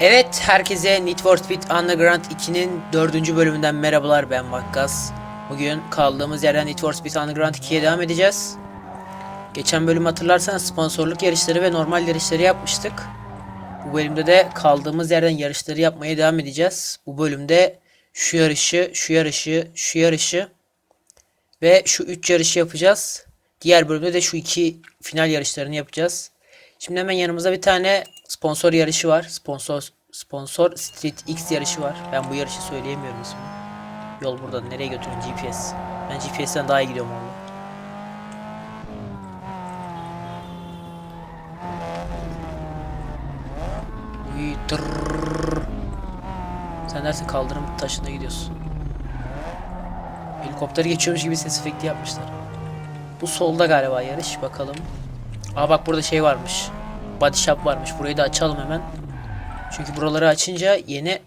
Evet, herkese Need for Speed Underground 2'nin 4. bölümünden merhabalar ben Vakkas. Bugün kaldığımız yerden Need for Speed Underground 2'ye devam edeceğiz. Geçen bölüm hatırlarsanız sponsorluk yarışları ve normal yarışları yapmıştık. Bu bölümde de kaldığımız yerden yarışları yapmaya devam edeceğiz. Bu bölümde şu yarışı, şu yarışı, şu yarışı ve şu 3 yarışı yapacağız. Diğer bölümde de şu iki final yarışlarını yapacağız. Şimdi hemen yanımızda bir tane sponsor yarışı var. Sponsor sponsor Street X yarışı var. Ben bu yarışı söyleyemiyorum ismini. Yol burada. Nereye götürün GPS? Ben GPS'ten daha iyi gidiyorum tırrrr. Sen dersin kaldırım taşına gidiyorsun. Helikopteri geçiyormuş gibi ses efekti yapmışlar. Bu solda galiba yarış. Bakalım. Aa bak burada şey varmış. Body shop varmış. Burayı da açalım hemen. Çünkü buraları açınca yeni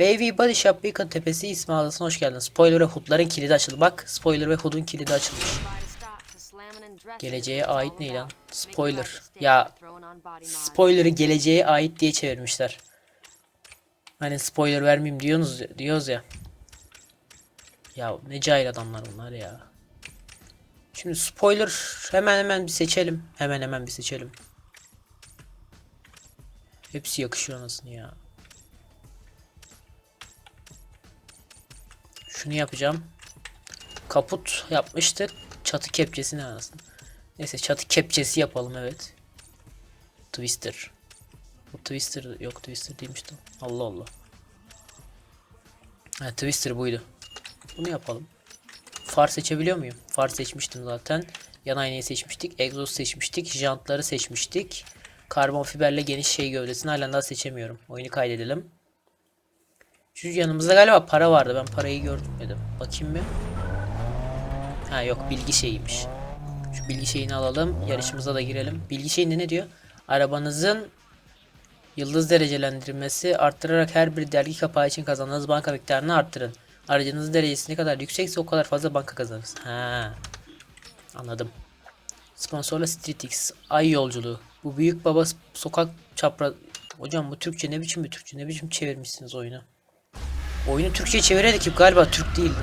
Baby Body Shop Beacon Tepesi ismi adasına hoş geldin. Spoiler ve Hood'ların kilidi açıldı. Bak Spoiler ve Hood'un kilidi açılmış. Geleceğe ait ne lan? Spoiler. Ya spoiler'ı geleceğe ait diye çevirmişler. Hani spoiler vermeyeyim diyorsunuz diyoruz ya. Ya ne cahil adamlar bunlar ya. Şimdi spoiler hemen hemen bir seçelim. Hemen hemen bir seçelim. Hepsi yakışıyor anasını ya. Şunu yapacağım. Kaput yapmıştık. Çatı kepçesi ne anasını. Neyse çatı kepçesi yapalım evet. Twister. Bu Twister yok Twister değilmiş de. Allah Allah. Ha, Twister buydu. Bunu yapalım. Far seçebiliyor muyum? Far seçmiştim zaten. Yan aynayı seçmiştik. Egzoz seçmiştik. Jantları seçmiştik. Karbon fiberle geniş şey gövdesini halen daha seçemiyorum. Oyunu kaydedelim. Şu yanımızda galiba para vardı. Ben parayı görmedim. Bakayım bir. Ha yok bilgi şeyiymiş. Şu bilgi şeyini alalım. Yarışımıza da girelim. Bilgi şeyinde ne diyor? Arabanızın yıldız derecelendirmesi arttırarak her bir dergi kapağı için kazandığınız banka miktarını arttırın. Aracınızın derecesi ne kadar yüksekse o kadar fazla banka kazanırsın. Ha. Anladım. Sponsorla StreetX. Ay yolculuğu. Bu büyük baba sokak çapraz... Hocam bu Türkçe ne biçim bir Türkçe? Ne biçim çevirmişsiniz oyunu? Oyunu Türkçe çeviren ekip galiba Türk değildi.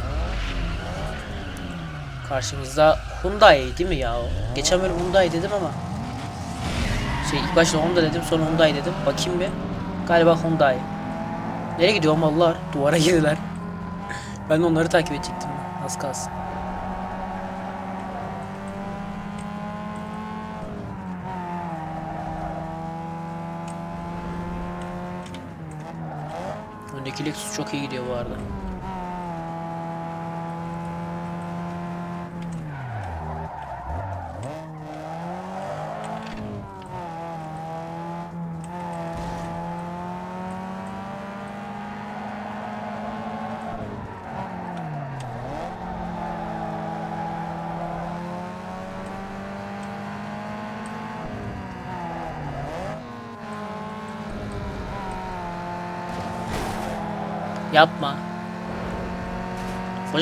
Karşımızda Hyundai değil mi ya? Geçen bölüm Hyundai dedim ama. Şey ilk başta Honda dedim sonra Hyundai dedim. Bakayım bir. Galiba Hyundai. Nereye gidiyor mallar? Duvara girdiler. ben de onları takip edecektim. Az kalsın. Lexus çok iyi gidiyor bu arada.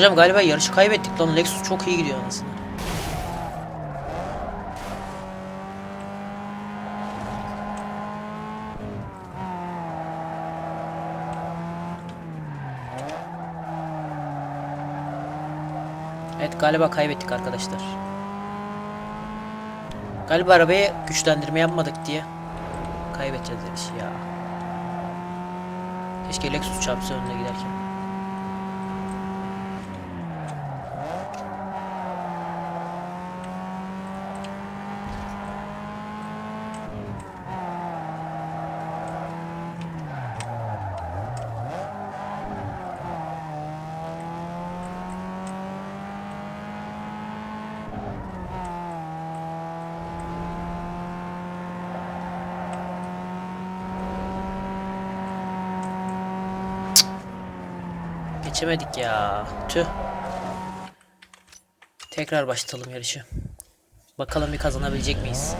Hocam galiba yarışı kaybettik lan. Lexus çok iyi gidiyor anasını. Evet galiba kaybettik arkadaşlar. Galiba arabaya güçlendirme yapmadık diye kaybedeceğiz ya. Keşke Lexus çarpsa önüne giderken. Geçemedik ya. Tüh. Tekrar başlatalım yarışı. Bakalım bir kazanabilecek miyiz?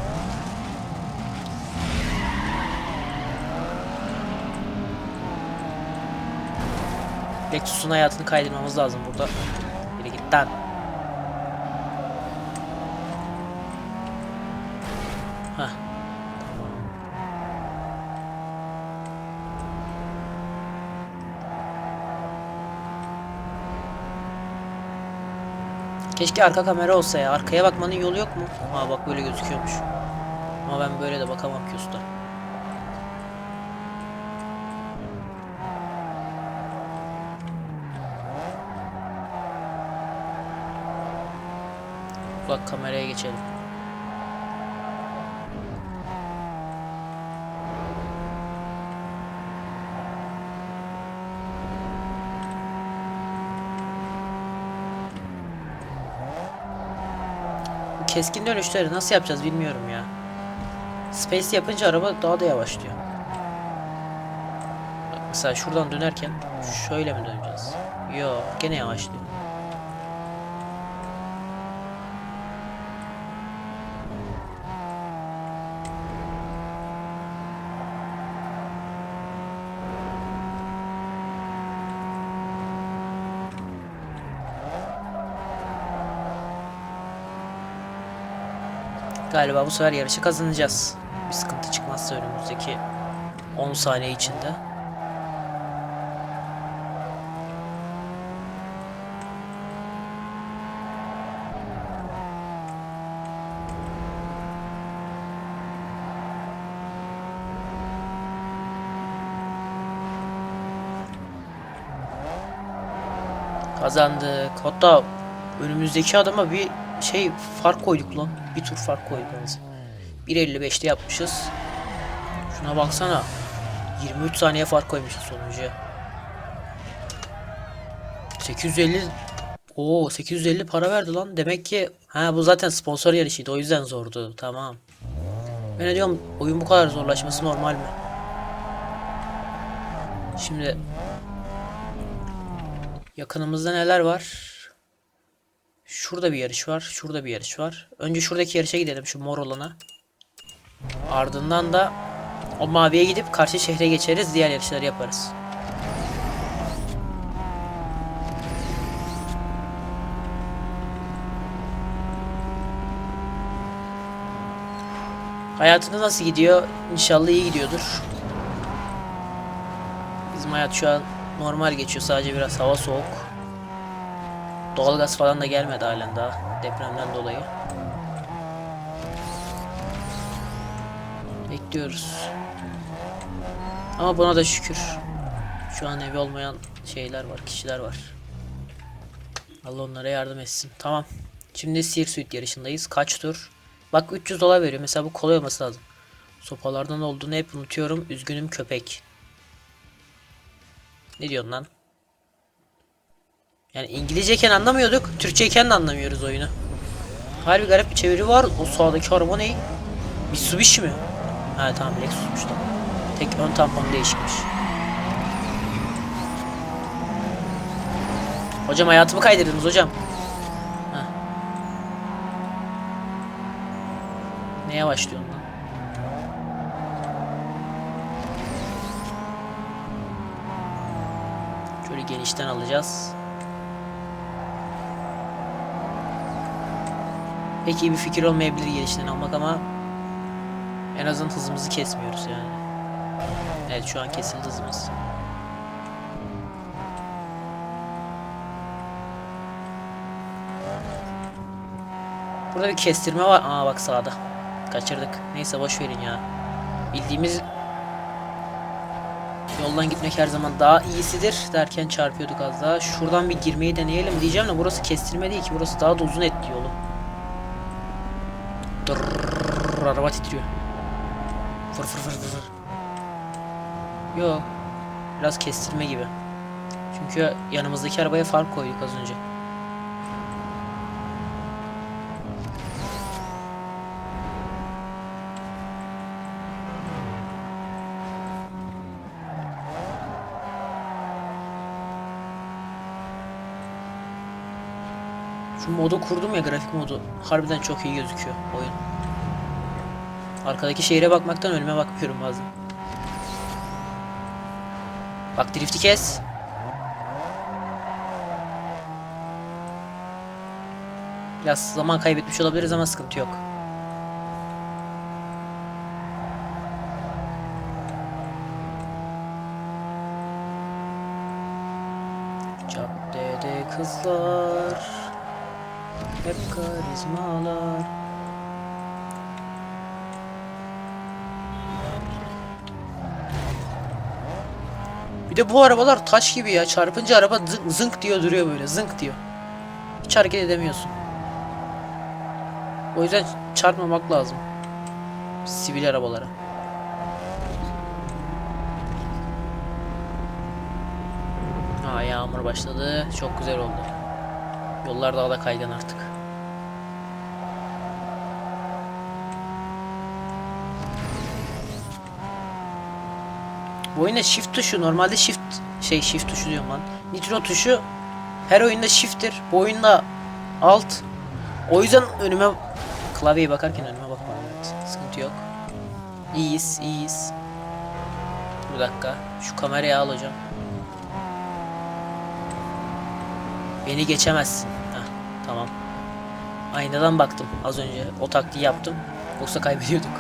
Lexus'un hayatını kaydırmamız lazım burada. Biri git lan. Hah. Keşke arka kamera olsa ya. Arkaya bakmanın yolu yok mu? Aa bak böyle gözüküyormuş. Ama ben böyle de bakamam ki usta. Bak kameraya geçelim. Bu keskin dönüşleri nasıl yapacağız bilmiyorum ya. Space yapınca araba daha da yavaşlıyor. Mesela şuradan dönerken şöyle mi döneceğiz? Yo, gene yavaşlıyor. Galiba bu sefer yarışı kazanacağız. Bir sıkıntı çıkmazsa önümüzdeki 10 saniye içinde. Kazandık. Hatta önümüzdeki adama bir şey fark koyduk lan. Bir tur fark koyduk yalnız. 1.55'te yapmışız. Şuna baksana. 23 saniye fark koymuşuz sonuncuya. 850 Oo 850 para verdi lan. Demek ki ha bu zaten sponsor yarışıydı. O yüzden zordu. Tamam. Ben ne diyorum oyun bu kadar zorlaşması normal mi? Şimdi yakınımızda neler var? Şurada bir yarış var. Şurada bir yarış var. Önce şuradaki yarışa gidelim. Şu mor olana. Ardından da o maviye gidip karşı şehre geçeriz. Diğer yarışları yaparız. Hayatında nasıl gidiyor? İnşallah iyi gidiyordur. Bizim hayat şu an normal geçiyor. Sadece biraz hava soğuk. Doğalgaz falan da gelmedi halen daha depremden dolayı. Bekliyoruz. Ama buna da şükür. Şu an evi olmayan şeyler var, kişiler var. Allah onlara yardım etsin. Tamam. Şimdi Sear Suit yarışındayız. Kaç tur? Bak 300 dolar veriyor. Mesela bu kolay olması lazım. Sopalardan olduğunu hep unutuyorum. Üzgünüm köpek. Ne diyorsun lan? Yani İngilizceyken anlamıyorduk. Türkçeyken de anlamıyoruz oyunu. Harbi garip bir çeviri var. O sağdaki araba ne? Mitsubishi mi? Ha tamam Lexus'muş tamam. Tek ön tampon değişikmiş. Hocam hayatımı kaydırdınız hocam. Heh. Ne yavaşlıyorsun lan? Şöyle genişten alacağız. Pek iyi bir fikir olmayabilir genişten almak ama en azından hızımızı kesmiyoruz yani. Evet şu an kesildi hızımız. Burada bir kestirme var. Aa bak sağda. Kaçırdık. Neyse boş verin ya. Bildiğimiz yoldan gitmek her zaman daha iyisidir derken çarpıyorduk az daha. Şuradan bir girmeyi deneyelim diyeceğim de burası kestirme değil ki. Burası daha da uzun etli yolu. Araba titriyor. Fır fır fır fır. Yo. Biraz kestirme gibi. Çünkü yanımızdaki arabaya fark koyduk az önce. Şu modu kurdum ya grafik modu. Harbiden çok iyi gözüküyor oyun. Arkadaki şehire bakmaktan önüme bakmıyorum bazen. Bak drifti kes. Biraz zaman kaybetmiş olabiliriz ama sıkıntı yok. Caddede kızlar Hep karizmalar. De bu arabalar taş gibi ya. Çarpınca araba zı- zınk diyor duruyor böyle. Zınk diyor. Hiç hareket edemiyorsun. O yüzden çarpmamak lazım. Sivil arabalara. Ha yağmur başladı. Çok güzel oldu. Yollar daha da kaygan artık. Bu oyunda shift tuşu normalde shift şey shift tuşu diyorum lan. Nitro tuşu her oyunda shift'tir. Bu oyunda alt. O yüzden önüme klavyeye bakarken önüme bakmam evet. Sıkıntı yok. İyiyiz, iyiyiz. Bir dakika. Şu kamerayı al hocam. Beni geçemezsin. Heh, tamam. Aynadan baktım az önce. O taktiği yaptım. Yoksa kaybediyorduk.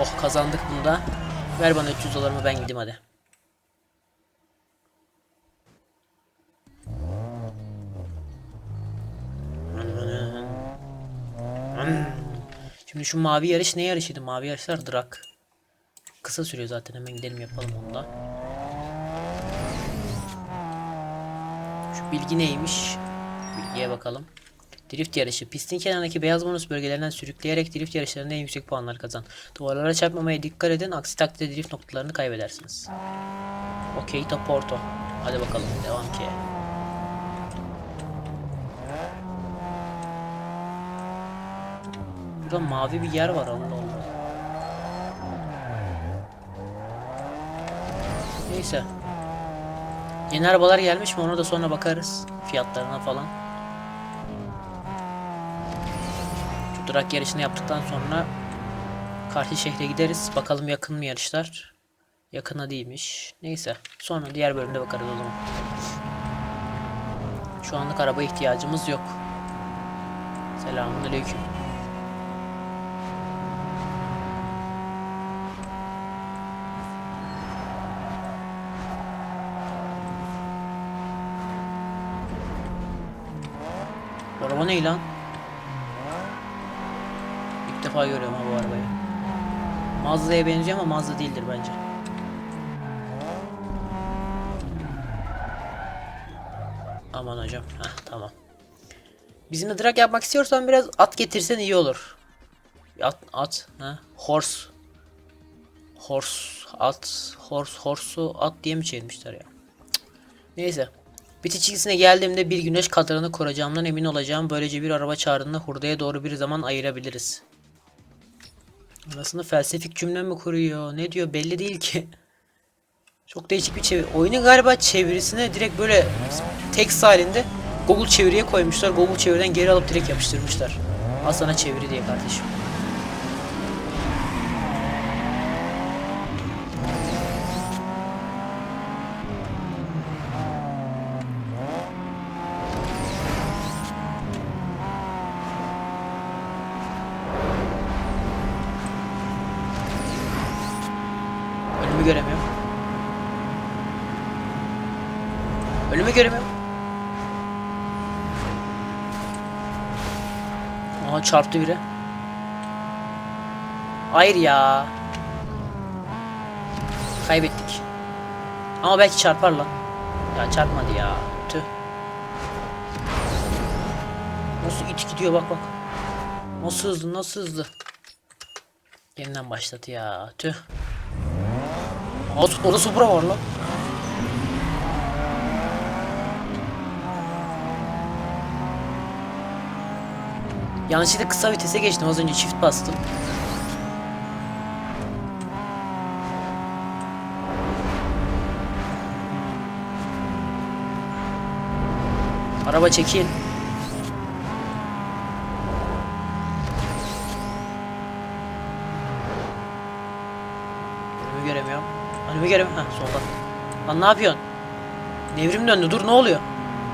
Oh kazandık bunda. Ver bana 300 dolarımı ben gideyim hadi. Şimdi şu mavi yarış ne yarışıydı? Mavi yarışlar drag. Kısa sürüyor zaten hemen gidelim yapalım onu da. Şu bilgi neymiş? Bilgiye bakalım. Drift yarışı. Pistin kenarındaki beyaz bonus bölgelerinden sürükleyerek drift yarışlarında en yüksek puanlar kazan. Duvarlara çarpmamaya dikkat edin. Aksi takdirde drift noktalarını kaybedersiniz. Okey to Porto. Hadi bakalım devam ki. Burada mavi bir yer var Allah Allah. Neyse. Yeni arabalar gelmiş mi ona da sonra bakarız. Fiyatlarına falan. Şu drag yarışını yaptıktan sonra karşı şehre gideriz. Bakalım yakın mı yarışlar. Yakına değilmiş. Neyse. Sonra diğer bölümde bakarız o zaman. Şu anlık araba ihtiyacımız yok. Selamünaleyküm. Araba ne lan? Defa görüyorum bu arabayı. Mazda'ya benziyor ama Mazda değildir bence. Aman hocam. Heh, tamam. Bizimle drag yapmak istiyorsan biraz at getirsen iyi olur. At, at, ha? Horse. Horse, at, horse, horse'u at diye mi çevirmişler ya? Cık. Neyse. Bitiş çizgisine geldiğimde bir güneş kadranı kuracağımdan emin olacağım. Böylece bir araba çağrında hurdaya doğru bir zaman ayırabiliriz. Arasında felsefik cümle mi kuruyor? Ne diyor belli değil ki. Çok değişik bir çeviri. Oyunu galiba çevirisine direkt böyle text halinde Google çeviriye koymuşlar. Google çeviriden geri alıp direkt yapıştırmışlar. Al sana çeviri diye kardeşim. Önümü göremiyorum. Önümü göremiyorum. Aha çarptı biri. Hayır ya. Kaybettik. Ama belki çarpar lan. Ya çarpmadı ya. Tüh. Nasıl it gidiyor bak bak. Nasıl hızlı nasıl hızlı. Yeniden başladı ya. Tüh. Orada Supra var lan. Yanlışlıkla kısa vitese geçtim. Az önce çift bastım. Araba çekil. Önümü göremiyorum. Önümü göremiyorum. Ha solda. Lan ne yapıyorsun? Nevrim döndü. Dur ne oluyor?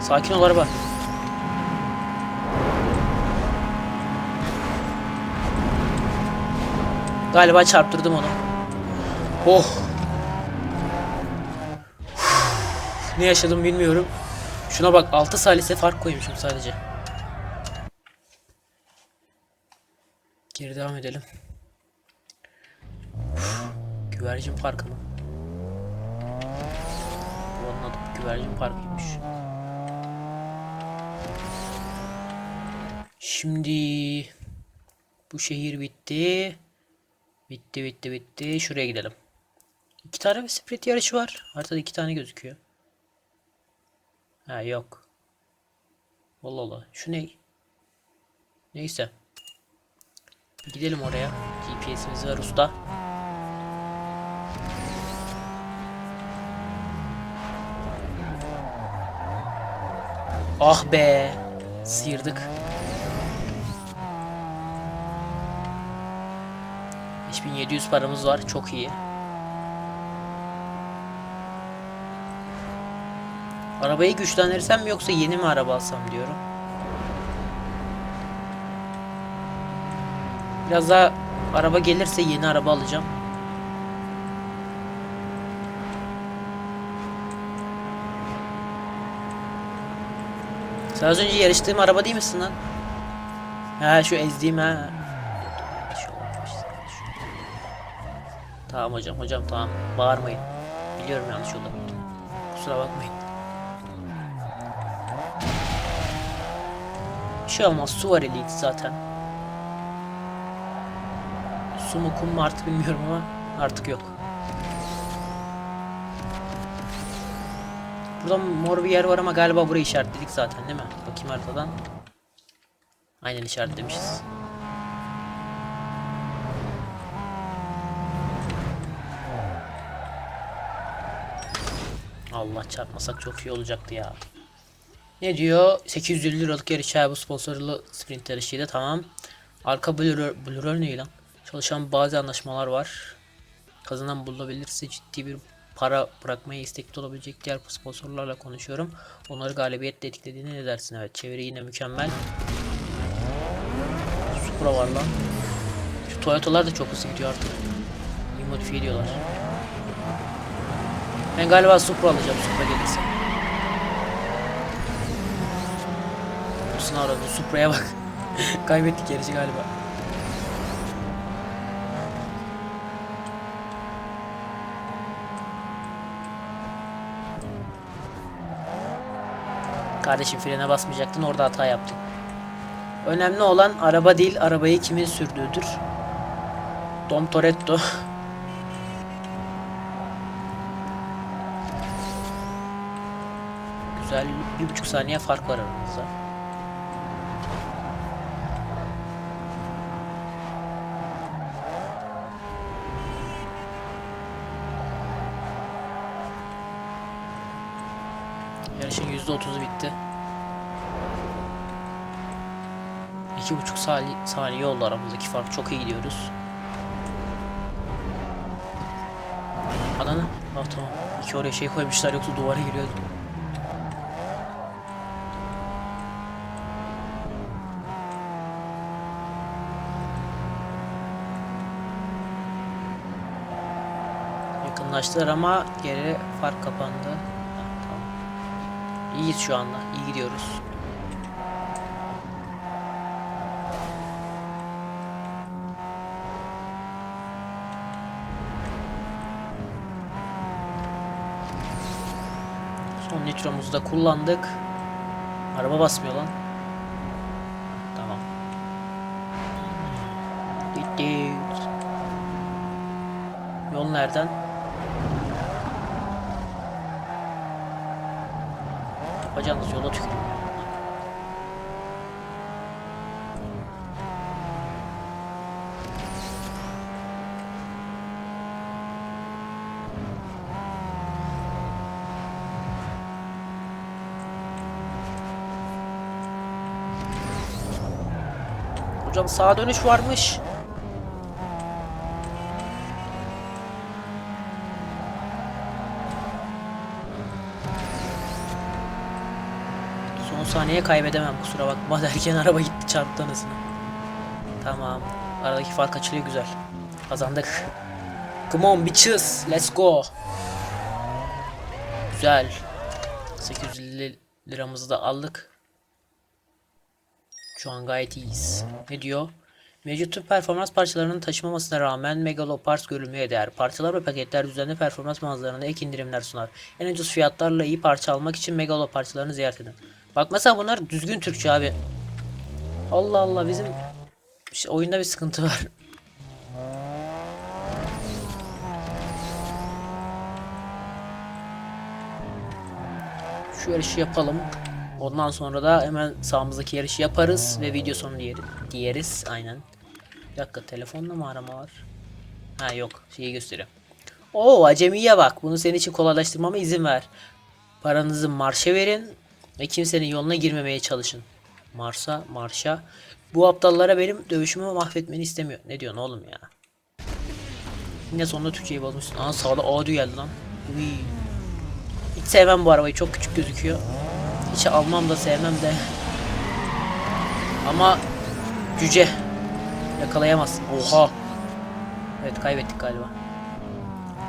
Sakin ol araba. Galiba çarptırdım onu. Oh. Uf. Ne yaşadım bilmiyorum. Şuna bak 6 salise fark koymuşum sadece. Geri devam edelim. Uf. Güvercin parkı mı? Onun adı güvercin parkıymış. Şimdi bu şehir bitti. Bitti bitti bitti. Şuraya gidelim. İki tane bir sprint yarışı var. Haritada iki tane gözüküyor. Ha yok. Allah Allah. Şu ne? Neyse. Gidelim oraya. GPS'imiz var usta. Ah be. Sıyırdık. 5700 paramız var. Çok iyi. Arabayı güçlendirsem mi yoksa yeni mi araba alsam diyorum. Biraz daha araba gelirse yeni araba alacağım. Sen az önce yarıştığım araba değil misin lan? Ha şu ezdiğim ha. Tamam hocam hocam tamam bağırmayın. Biliyorum yanlış yolda. Kusura bakmayın. Bir şey olmaz su var eliydi zaten. Su mu kum mu artık bilmiyorum ama artık yok. Burada mor bir yer var ama galiba burayı işaretledik zaten değil mi? Bakayım haritadan. Aynen işaretlemişiz. Allah çarpmasak çok iyi olacaktı ya. Ne diyor? 850 liralık yarış bu sponsorlu sprint yarışıydı tamam. Arka blurör, blurör ne lan? Çalışan bazı anlaşmalar var. Kazanan bulunabilirse ciddi bir para bırakmaya istekli olabilecek diğer sponsorlarla konuşuyorum. Onları galibiyetle etkilediğini ne dersin? Evet çeviri yine mükemmel. Supra var lan. Şu Toyota'lar da çok hızlı gidiyor artık. Modifiye ediyorlar. Ben galiba Supra alacağım Supra gelirse. Sınav aradı Supra'ya bak. Kaybettik yarışı galiba. Kardeşim frene basmayacaktın orada hata yaptın. Önemli olan araba değil arabayı kimin sürdüğüdür. Dom Toretto. Güzel bir buçuk saniye fark var aramızda. Yarışın yüzde otuzu bitti. İki buçuk saniye, saniye oldu aramızdaki fark. Çok iyi gidiyoruz. Ananı. Ah tamam. İki oraya şey koymuşlar yoksa duvara giriyordu. Yakınlaştılar ama geri fark kapandı. Ha, tamam. İyiyiz şu anda. İyi gidiyoruz. Son nitromuzu da kullandık. Araba basmıyor lan. Tamam. Gitti. Yol nereden? Yapacağınız yola tükürün. Hocam sağa dönüş varmış. Son saniye kaybedemem kusura bakma derken araba gitti çarptı anasını. Tamam. Aradaki fark açılıyor güzel. Kazandık. Come on bitches. Let's go. Güzel. 850 liramızı da aldık. Şu an gayet iyiyiz. Ne diyor? Mevcut tüm performans parçalarının taşımamasına rağmen Megaloparts görülmeye değer. Parçalar ve paketler düzenli performans mağazalarında ek indirimler sunar. En ucuz fiyatlarla iyi parça almak için Megalo parçalarını ziyaret edin. Bak mesela bunlar düzgün Türkçe abi. Allah Allah bizim işte oyunda bir sıkıntı var. Şu yarışı yapalım. Ondan sonra da hemen sağımızdaki yarışı yaparız ve video sonu diyer diyeriz. Aynen. Bir dakika telefonla mı arama var? Ha yok şeyi gösteriyor. Oo acemiye bak. Bunu senin için kolaylaştırmama izin ver. Paranızı marşa verin ve kimsenin yoluna girmemeye çalışın. Mars'a, marşa. Bu aptallara benim dövüşümü mahvetmeni istemiyor. Ne diyorsun oğlum ya? Yine sonunda Türkçeyi bozmuşsun. Aa sağda Adu geldi lan. Uy. Hiç sevmem bu arabayı. Çok küçük gözüküyor. Hiç almam da sevmem de. Ama cüce. Yakalayamazsın. Oha. Evet kaybettik galiba.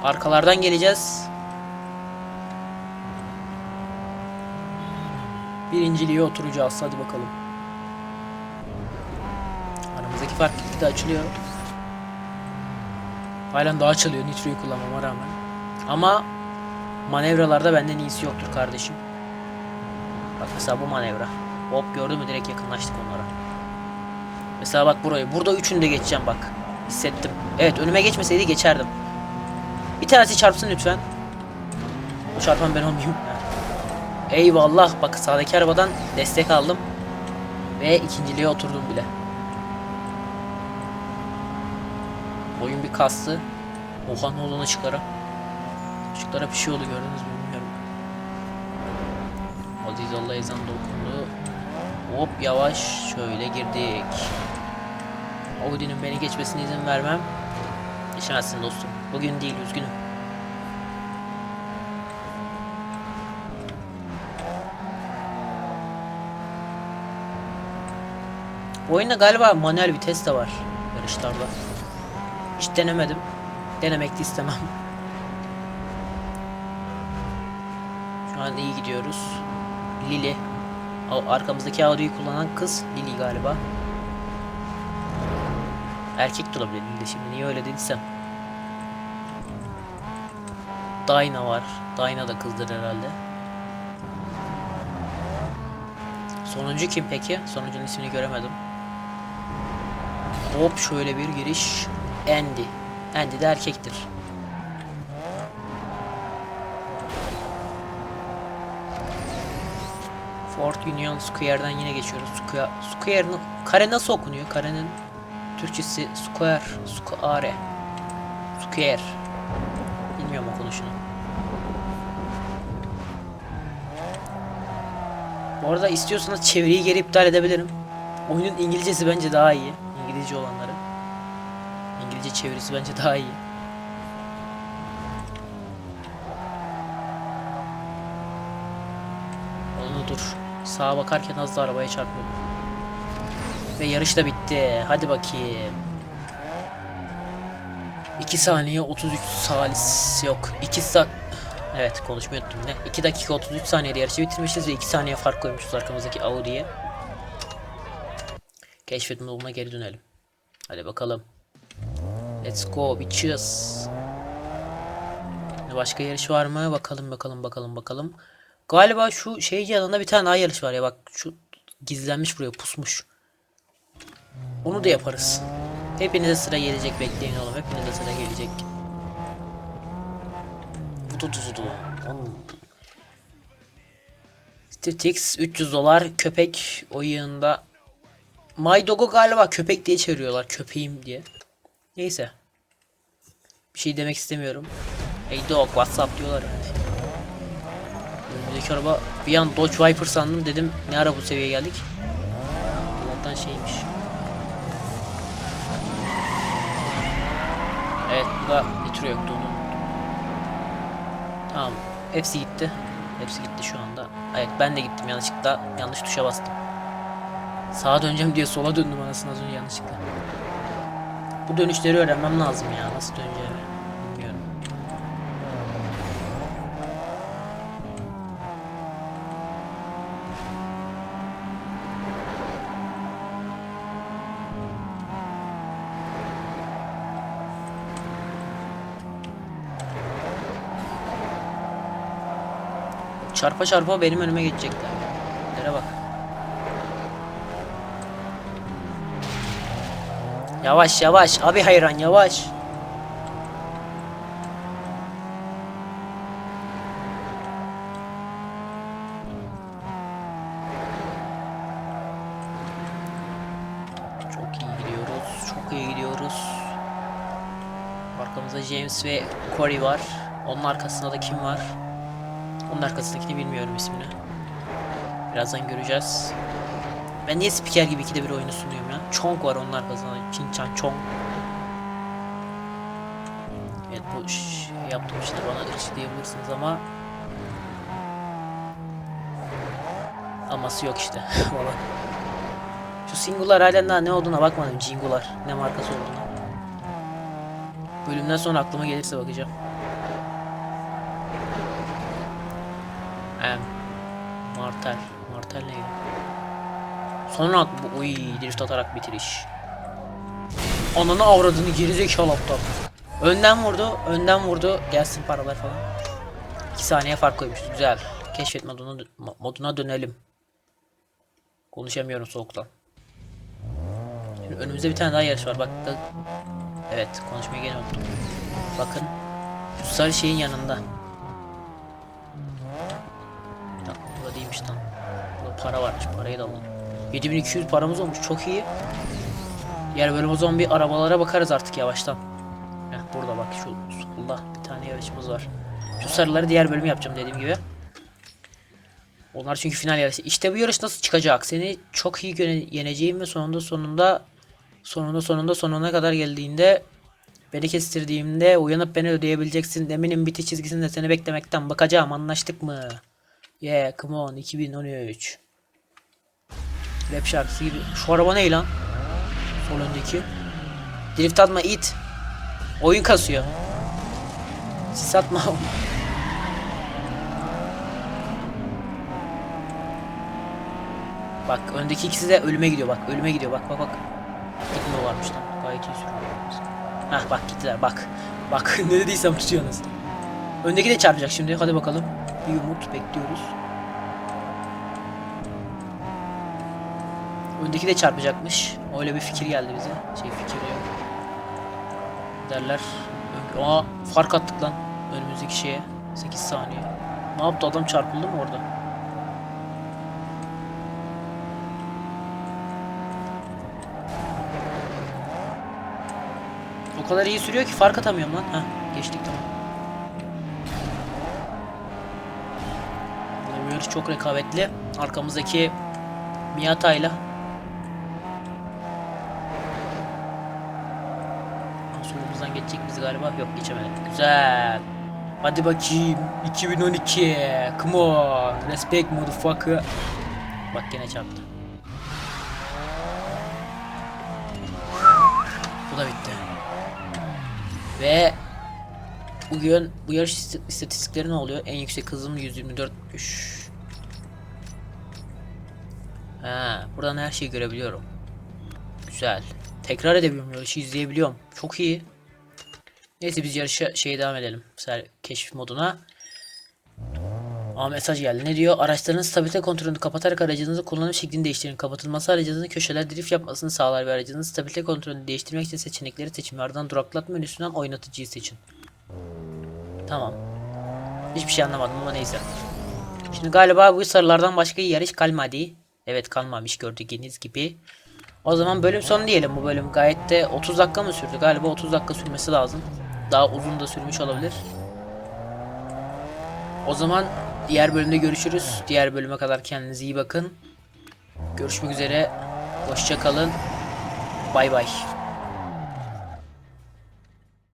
Arkalardan geleceğiz. Birinciliğe oturacağız. Hadi bakalım. Aramızdaki fark gitgide açılıyor. Halen daha açılıyor Nitro'yu kullanmama rağmen. Ama manevralarda benden iyisi yoktur kardeşim. Bak mesela bu manevra. Hop gördün mü direkt yakınlaştık onlara. Mesela bak burayı. Burada üçünü de geçeceğim bak. Hissettim. Evet önüme geçmeseydi geçerdim. Bir tanesi çarpsın lütfen. Çarpan ben olmayayım. Eyvallah. Bak sağdaki arabadan destek aldım. Ve ikinciliğe oturdum bile. Oyun bir kastı. Oha ne oldu çıkara. Işıklara bir şey oldu gördünüz mü bilmiyorum. Aziz Allah ezan da okundu. Hop yavaş şöyle girdik. Audi'nin beni geçmesine izin vermem. Geçemezsin dostum. Bugün değil üzgünüm. Oyunda galiba manuel vites de var yarışlarda. Hiç denemedim. Denemek de istemem. Şu an iyi gidiyoruz. Lili. Arkamızdaki Audi'yi kullanan kız Lili galiba. Erkek de olabilir Lili şimdi niye öyle dediysem. Dyna var. Dyna da kızdır herhalde. Sonuncu kim peki? Sonuncunun ismini göremedim. Hop şöyle bir giriş. Andy. Andy de erkektir. Fort Union Square'dan yine geçiyoruz. Square, Square kare nasıl okunuyor? Karenin Türkçesi Square, Square. Square. Bilmiyorum okunuşunu. Bu arada istiyorsanız çeviriyi geri iptal edebilirim. Oyunun İngilizcesi bence daha iyi. İngilizce olanları. İngilizce çevirisi bence daha iyi. Onu dur. Sağa bakarken az da arabaya çarpıyordum. Ve yarış da bitti. Hadi bakayım. 2 saniye 33 salis yok. 2 sa Evet konuşmayı unuttum yine. 2 dakika 33 saniyede yarışı bitirmişiz ve 2 saniye fark koymuşuz arkamızdaki Audi'ye. Keşfetme yoluna geri dönelim. Hadi bakalım. Let's go bitches. Başka yarış var mı? Bakalım bakalım bakalım bakalım. Galiba şu şey yanında bir tane daha yarış var ya bak şu gizlenmiş buraya pusmuş. Onu da yaparız. Hepinize sıra gelecek bekleyin oğlum. Hepinize sıra gelecek. Vudu vudu. Stitix 300 dolar köpek oyununda My Dog'u galiba köpek diye çeviriyorlar. Köpeğim diye. Neyse. Bir şey demek istemiyorum. Hey dog whatsapp diyorlar yani. Önümüzdeki araba bir an Dodge Viper sandım dedim ne ara bu seviyeye geldik. Allah'tan şeymiş. Evet burada nitro yoktu onu. Tamam hepsi gitti. Hepsi gitti şu anda. Evet ben de gittim yanlışlıkla yanlış tuşa bastım. Sağa döneceğim diye sola döndüm anasını az önce yanlışlıkla. Bu dönüşleri öğrenmem lazım ya. Nasıl döneceğimi bilmiyorum. Çarpa çarpa benim önüme geçecekler. Yavaş yavaş. Abi hayran yavaş. Çok iyi gidiyoruz. Çok iyi gidiyoruz. Arkamızda James ve Corey var. Onun arkasında da kim var? Onun arkasındakini bilmiyorum ismini. Birazdan göreceğiz. Ben niye spiker gibi ikide bir oyunu sunuyorum ya? Chong var onun arkasında. Chin Chan Chong. Evet bu şey yaptığım işte bana ırkçı diyebilirsiniz ama aması yok işte. Valla. Şu singular halen daha ne olduğuna bakmadım. Jingular. Ne markası olduğuna. Bölümden sonra aklıma gelirse bakacağım. Sonra at bu. Uy, drift atarak bitiriş. Ananı avradını gerizekalı aptal. Önden vurdu, önden vurdu. Gelsin paralar falan. 2 saniye fark koymuşuz. Güzel. Keşfet moduna, moduna dönelim. Konuşamıyorum soğuktan. Şimdi önümüzde bir tane daha yarış var. Bak da... Evet, konuşmayı gene unuttum. Bakın. Şu sarı şeyin yanında. Burada değilmiş tam. Burada para varmış. Parayı da alalım. 7200 paramız olmuş. Çok iyi. Diğer bölüm o zaman bir arabalara bakarız artık yavaştan. Heh, burada bak şu solda bir tane yarışımız var. Şu sarıları diğer bölüm yapacağım dediğim gibi. Onlar çünkü final yarışı. İşte bu yarış nasıl çıkacak? Seni çok iyi yeneceğim ve sonunda sonunda sonunda sonunda sonuna kadar geldiğinde beni kestirdiğimde uyanıp beni ödeyebileceksin. Eminim biti çizgisinde seni beklemekten bakacağım. Anlaştık mı? Yeah, come on 2013. Rap şarkısı gibi. Şu araba ne lan? Sol öndeki. Drift atma it. Oyun kasıyor. Sis atma. Bak öndeki ikisi de ölüme gidiyor bak. Ölüme gidiyor bak bak bak. Gitmiyorlarmış lan. Gayet iyi sürüyorlar. Hah bak gittiler bak. Bak ne dediysem tutuyorsunuz. Öndeki de çarpacak şimdi. Hadi bakalım. Bir umut bekliyoruz. Öndeki de çarpacakmış. Öyle bir fikir geldi bize. Şey fikir yok. Derler. Aa fark attık lan. Önümüzdeki şeye. 8 saniye. Ne yaptı adam çarpıldı mı orada? O kadar iyi sürüyor ki fark atamıyorum lan. Heh geçtik tamam. Bu yarış çok rekabetli. Arkamızdaki Miyata'yla Solumuzdan geçecek biz galiba. Yok geçemedik. Güzel. Hadi bakayım. 2012. Come on. Respect motherfucker. Bak gene çarptı. Bu da bitti. Ve bugün bu yarış ist- istatistikleri ne oluyor? En yüksek hızım 124'müş. Ha, buradan her şeyi görebiliyorum. Güzel. Tekrar edebiliyorum yarışı izleyebiliyorum. Çok iyi. Neyse biz yarışa şeye devam edelim. Mesela keşif moduna. Aa mesaj geldi. Ne diyor? Araçların stabilite kontrolünü kapatarak aracınızı kullanım şeklini değiştirin. Kapatılması aracınızın köşeler drift yapmasını sağlar ve aracınızın stabilite kontrolünü değiştirmek için seçenekleri seçin. Ardından duraklatma menüsünden oynatıcıyı seçin. Tamam. Hiçbir şey anlamadım ama neyse. Şimdi galiba bu sarılardan başka yarış kalmadı. Evet kalmamış gördüğünüz gibi. O zaman bölüm sonu diyelim bu bölüm. Gayet de 30 dakika mı sürdü? Galiba 30 dakika sürmesi lazım. Daha uzun da sürmüş olabilir. O zaman diğer bölümde görüşürüz. Diğer bölüme kadar kendinize iyi bakın. Görüşmek üzere. Hoşça kalın. Bay bay.